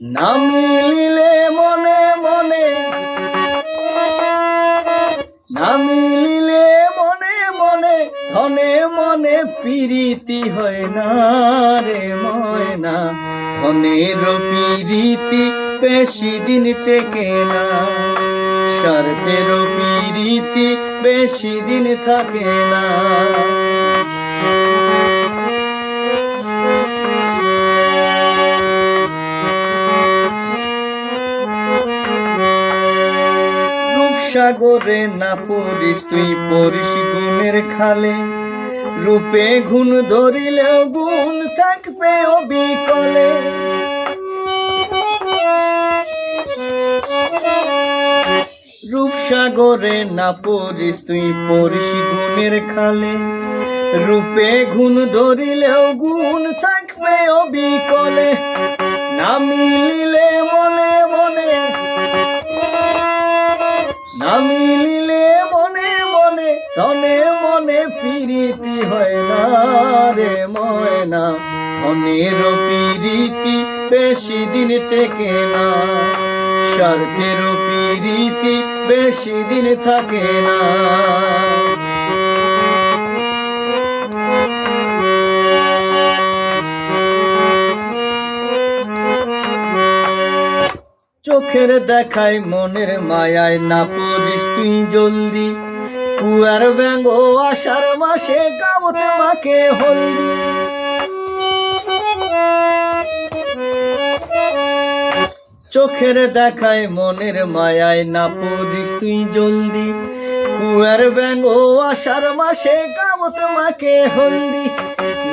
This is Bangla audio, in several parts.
না মিলিলে মনে মনে না মিলিলে মনে মনে, ধনে মনে প্রীতি হয় না রে ময়না। ধনের প্রীতি বেশি দিন টেকে না, স্বার্থের প্রীতি বেশি দিন থাকে না। রূপসাগরে না পড়িস তুই পড়িস গুণের খালে। রূপে গুণ ধরিলেও গুণ থাকবে অবিকলে। রূপসাগরে না পড়িস তুই পড়িস গুণের খালে। রূপে গুণ ধরিলেও গুণ থাকবে অবিকলে। না মিলিলে মনে প্রীতি হয় না রে ময়না। ধনের প্রীতি বেশি দিন টেকে না। স্বার্থের প্রীতি বেশি দিন থাকে না। চোখের দেখায় মনের মায়ায় না পড়িস তুই জলদি। কুয়ার ব্যাঙ্গ আষাঢ় মাসে গাবত মাকে হলদি। চোখের দেখায় মনের মায়ায় না পড়িস তুই জলদি। কুয়ার ব্যাঙ্গ আষাঢ় মাসে গাবত মাকে হলদি।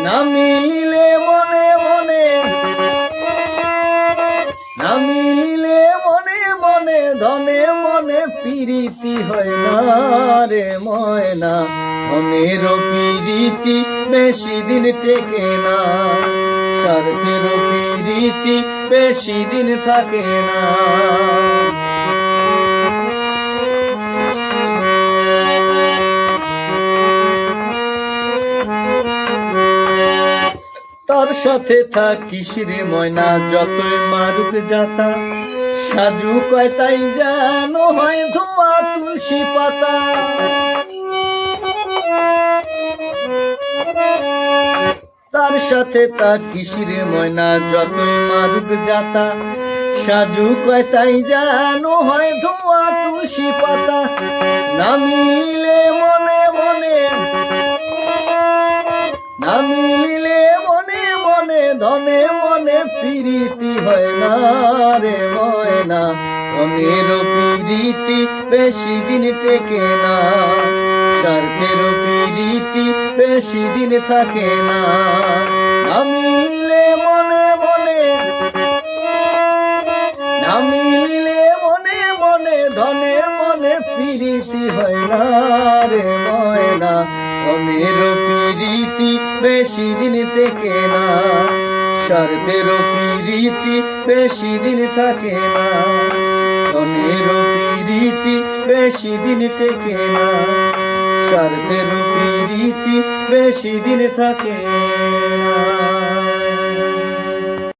না মিলিলে মনে মনে প্রীতি হয় না রে ময়না, ধনের প্রীতি বেশি দিন টেকে না। স্বার্থের প্রীতি বেশি দিন থাকে না। তার সাথে থাকিস রে ময়না, যতই মারুক যাতা সাজু কয় তাই যেন হয় ধোয়া তুলসী পাতা। তার সাথে তার কিসিরে ময়না যতই মারুক যাতা। সাজু কয় তাই যেন হয় ধোয়া তুলসী পাতা। নামিলে মনে মনে না মিলিলে মনে মনে ধনে প্রীতি হয় না রে ময়না ধনের প্রীতি বেশি দিন টেকে না। স্বার্থের প্রীতি বেশি দিন থাকে না। মিলিলে মনে মনে মনে মনে, ধনে মনে প্রীতি হয় না রে ময়না ধনের প্রীতি বেশি দিন থেকে না। স্বার্থের প্রীতি বেশি দিন থাকে না। ধনের প্রীতি বেশি দিন টেকে না। স্বার্থের প্রীতি বেশি দিন থাকে না।